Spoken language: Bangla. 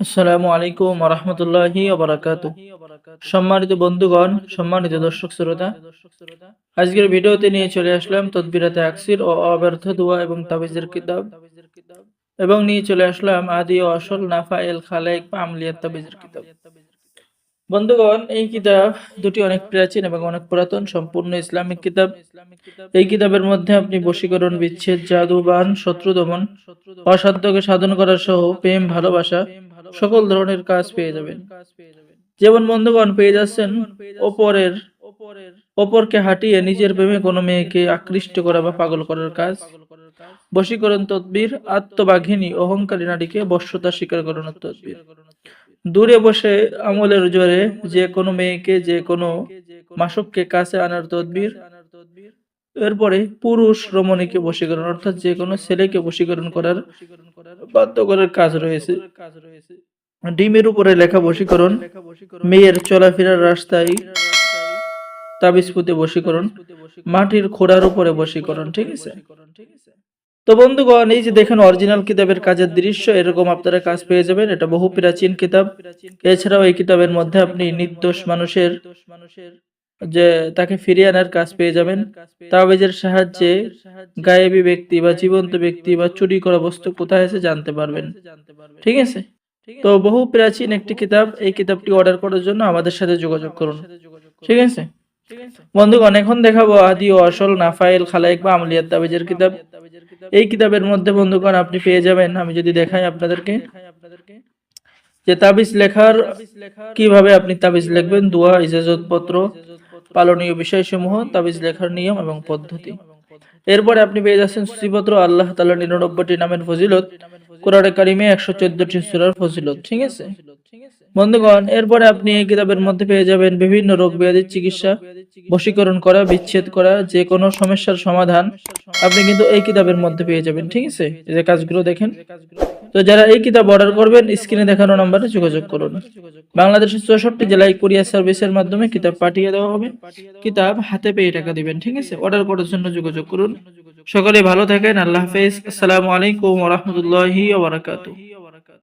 আসসালামু আলাইকুম রহমতুল্লাহি সম্মানিত বন্ধুগণ, সম্মানিত দর্শক শ্রোতা, আজকের ভিডিওতে নিয়ে চলে আসলাম তদবিরাতে আকসির ও অব্যর্থ দোয়া এবং তাবিজের কিতাব। এবং নিয়ে চলে আসলাম আদি ও আসল নাফা এল আমলিয়াত তাবিজের কিতাব। বন্ধুগণ, এই কিতাব দুটি অনেক প্রাচীন এবং অনেক পুরাতন, সম্পূর্ণ ইসলামিক কিতাব। এই কিতাবের মধ্যে আপনি বশীকরণ, বিচ্ছেদ, জাদুবান শত্রু দমন অসাধ্যকে সাধন করা সহ প্রেম, ভালোবাসা সকল ধরনের কাজ পেয়ে যাবেন। যেমন বন্ধুগণ পেয়ে যাচ্ছেন ওপরের ওপরকে হাঁটিয়ে নিজের প্রেমে কোনো মেয়েকে আকৃষ্ট করা বা পাগল করার কাজ। বশীকরণ তদ্বির, আত্মবাঘিনী, অহংকারী নারীকে বশ্যতা স্বীকার করানোর তদ্বির। দূরে বসে আমলের জোরে যে কোনো মেয়েকে, যে কোনো মাসককে কাছে আনার তদ্বির। এরপরে পুরুষ রমণীকে বশীকরণ, অর্থাৎ যে কোনো ছেলেকে বশীকরণ করার বাধ্য করার কাজ রয়েছে। ডিমের উপরে লেখা বশীকরণ মেয়ের চলাফেরার রাস্তায় তাবিজ পুঁতে বশীকরণ মাটির খোড়ার উপরে বশীকরণ ঠিক আছে? তো বন্ধুগণ এই যে দেখেন অরিজিনাল কিতাবের কাজের দৃশ্য এরকম আপনারা কাজ পেয়ে যাবেন। এটা বহু প্রাচীন কিতাব। এছাড়াও এই কিতাবের মধ্যে আপনি নির্দোষ মানুষের যে তাকে ফিরিয়ে আনার কাজ পেয়ে যাবেন। তাবিজের সাহায্যে গায়েবী ব্যক্তি বা জীবন্ত ব্যক্তি বা চুরি করা বস্তু কোথায় আছে জানতে পারবেন। ঠিক আছে? তো বহু প্রাচীন একটি কিতাব, এই কিতাবটি অর্ডার করার জন্য আমাদের সাথে যোগাযোগ করুন। ঠিক আছে? বন্ধুগণ, এখন দেখাবো আদি ও আসল নাফাইল খালাইক বা আমলিয়াত তাবিজের কিতাব। এই কিতাবের মধ্যে বন্ধুগণ, আপনি পেয়ে যাবেন, আমি যদি দেখাই আপনাদেরকে, যে তাবিজ লেখার কীভাবে আপনি তাবিজ লিখবেন, দোয়া, ইজাজত পত্র পালনীয় বিষয়সমূহ, তাবিজ লেখার নিয়ম এবং পদ্ধতি। এরপরে আপনি পেয়ে যাচ্ছেন সুচিপত্র, আল্লাহ তালা নিরানব্বইটি নামের ফজিলত। কোরআনে কারিমে একশো চোদ্দটি সুরার ফজিলত, ঠিক আছে? বন্ধুগণ, এরপরে আপনি এই কিতাবের মধ্যে পেয়ে যাবেন বিভিন্ন রোগ ব্যাধির চিকিৎসা, বশীকরণ করা, বিচ্ছেদ করা, যে কোনো সমস্যার সমাধান আপনি কিন্তু এই কিতাবের মধ্যে পেয়ে যাবেন, ঠিক আছে? এই যে কাজগুলো দেখেন। তো যারা এই কিতাব অর্ডার করবেন স্ক্রিনে দেখানো নম্বরে যোগাযোগ করুন। বাংলাদেশের চৌষট্টি জেলায় কুরিয়ার সার্ভিসের মাধ্যমে কিতাব পাঠিয়ে দেওয়া হবে। কিতাব হাতে পেয়ে টাকা দিবেন, ঠিক আছে? অর্ডার করার জন্য যোগাযোগ করুন। সকলে ভালো থাকেন, আল্লাহ হাফেজ। আসসালামু আলাইকুম ওরহমতুল্লাহি ওবরাকাতুহ